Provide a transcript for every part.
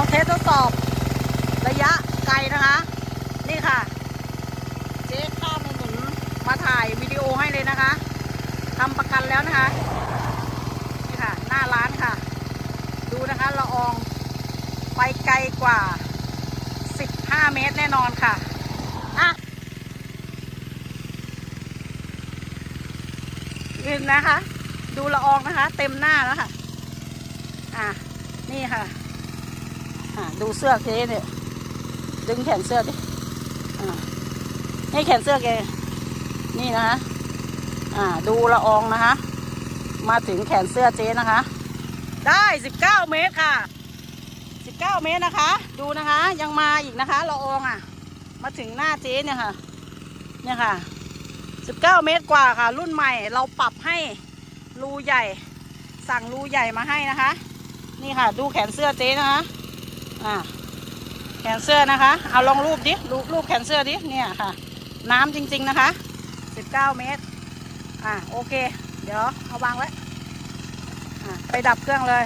เราทดสอบ ระยะไกลนะคะ นี่ค่ะ เจ๊ข้ามมาหมุนมาถ่ายวิดีโอให้เลยนะคะทำประกันแล้วนะคะ นี่ค่ะ หน้าร้านค่ะ ดูนะคะละอองไปไกลกว่า 15 เมตรแน่นอนค่ะอะนี่นะคะ ดูละอองนะคะ เต็มหน้าแล้วค่ะ อะ นี่ค่ะ ดูเสื้อเจ๊เนี่ยดึงแขนเสื้อดิอ่านี่แขนเสื้อแกนี่นะคะอ่าดูละอองนะคะ มาถึงแขนเสื้อเจ๊นะคะ ได้สิบเก้าเมตรค่ะสิบเก้าเมตรนะคะ ดูนะคะ ยังมาอีกนะคะละอองอะ มาถึงหน้าเจ๊เนี่ยค่ะ เนี่ยค่ะสิบเก้าเมตรกว่าค่ะ รุ่นใหม่เราปรับให้รูใหญ่ สั่งรูใหญ่มาให้นะคะ นี่ค่ะ ดูแขนเสื้อเจ๊นะคะ อ่าแขนเสื้อนะคะ เอาลองรูปดิรูปรูปแขนเสื้อดิเนี่ยค่ะ น้ำจริง ๆนะคะ 19 เมตร อะโอเค เดี๋ยวเอาวางไว้ไปดับเครื่องเลย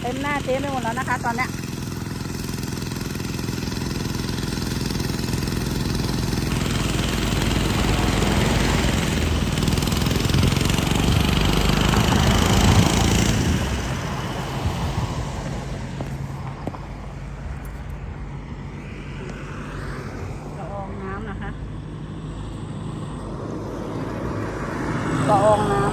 เต็มหน้าเจ๊ไปหมดแล้วนะคะ ตอนเนี้ย นะคะละอองนะ